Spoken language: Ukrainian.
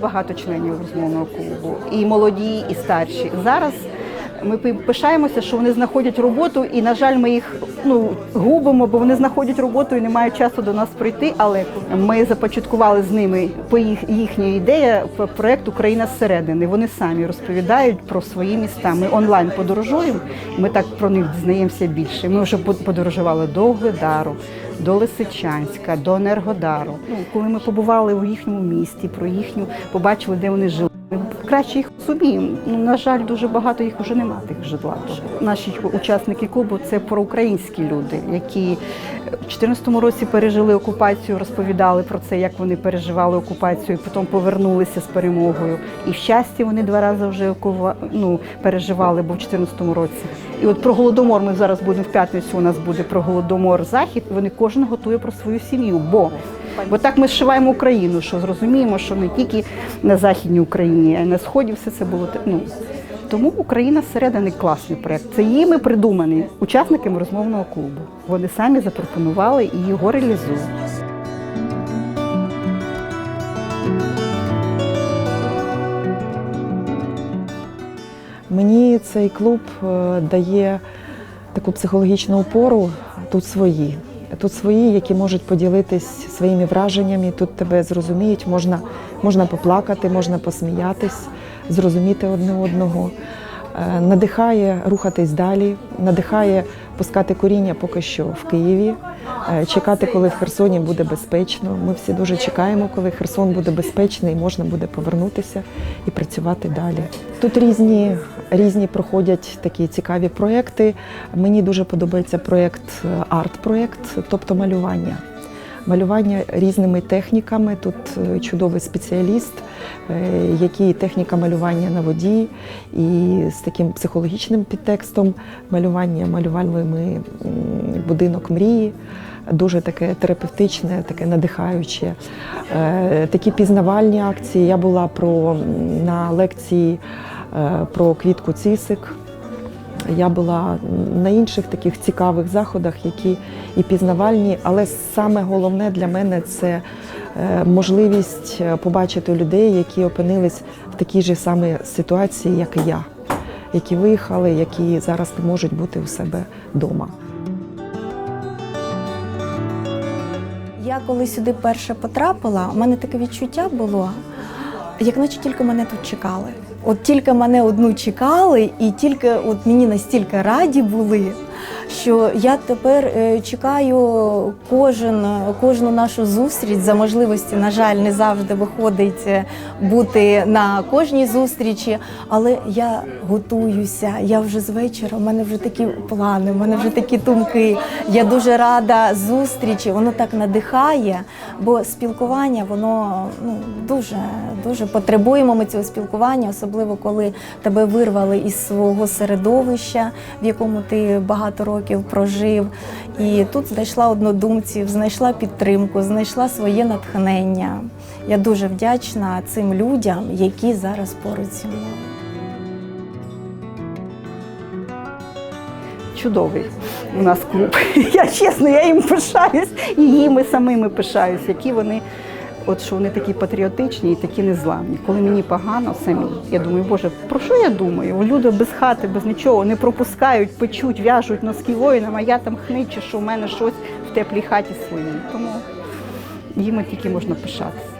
багато членів розмовного клубу, і молоді, і старші. Зараз ми пишаємося, що вони знаходять роботу, і, на жаль, ми їх ну, губимо, бо вони знаходять роботу і не мають часу до нас прийти. Але ми започаткували з ними по їх їхня ідея п- проект Україна зсередини. Вони самі розповідають про свої міста. Ми онлайн подорожуємо. Ми так про них дізнаємося більше. Ми вже подорожували до Угледару, до Лисичанська, до Енергодару. Ну, коли ми побували у їхньому місті, про їхню побачили, де вони жили. Краще їх собі. Ну, на жаль, дуже багато їх вже немає тих житла. Наші учасники клубу це проукраїнські люди, які в 2014 році пережили окупацію, розповідали про це, як вони переживали окупацію, потім повернулися з перемогою. І в щасті вони два рази вже ну, переживали, бо в 2014 році. І от про голодомор ми зараз будемо в п'ятницю. У нас буде про голодомор захід. Вони кожен готує про свою сім'ю. Бо Бо так ми зшиваємо Україну, що зрозуміємо, що не тільки на Західній Україні, а й на Сході все це було. Ну, тому Україна зсередини класний проєкт. Це їми придуманий учасниками розмовного клубу. Вони самі запропонували і його реалізують. Мені цей клуб е, дає таку психологічну опору. Тут свої. Тут свої, які можуть поділитись своїми враженнями. Тут тебе зрозуміють, можна, можна поплакати, можна посміятись, зрозуміти одне одного. Е, Надихає рухатись далі, надихає пускати коріння поки що в Києві, е, чекати, коли в Херсоні буде безпечно. Ми всі дуже чекаємо, коли Херсон буде безпечний, і можна буде повернутися і працювати далі. Тут різні, різні проходять такі цікаві проекти. Мені дуже подобається проєкт е, арт-проєкт, тобто малювання. Малювання різними техніками. Тут е, чудовий спеціаліст, е, який техніка малювання на воді, і з таким психологічним підтекстом малювання малювали ми м, будинок мрії. Дуже таке терапевтичне, таке надихаюче. Е, Такі пізнавальні акції. Я була про на лекції про квітку цісик. Я була на інших таких цікавих заходах, які і пізнавальні, але саме головне для мене це е, можливість е, побачити людей, які опинились в такій же самій ситуації, як і я, які виїхали, які зараз не можуть бути у себе вдома. Я коли сюди перше потрапила, у мене таке відчуття було, як наче тільки мене тут чекали. От тільки мене одну чекали, і тільки от мені настільки раді були, що я тепер е, чекаю кожен, кожну нашу зустріч за можливості. На жаль, не завжди виходить е, бути на кожній зустрічі, але я готуюся. Я вже з вечора, у мене вже такі плани, у мене вже такі думки. Я дуже рада зустрічі, воно так надихає, бо спілкування, воно ну, дуже, дуже потребуємо ми цього спілкування, особливо коли тебе вирвали із свого середовища, в якому ти багато років прожив. І тут знайшла однодумців, знайшла підтримку, знайшла своє натхнення. Я дуже вдячна цим людям, які зараз поруч зі мною. Чудовий у нас клуб. Я чесно, я їм пишаюсь, і їми самими пишаюсь, які вони. От що вони такі патріотичні і такі незламні. Коли мені погано самі, я думаю, Боже, про що я думаю? Люди без хати, без нічого не пропускають, печуть, в'яжуть носки воїнам, а я там хничу, що в мене щось в теплій хаті своїй. Тому їм тільки можна пишатися.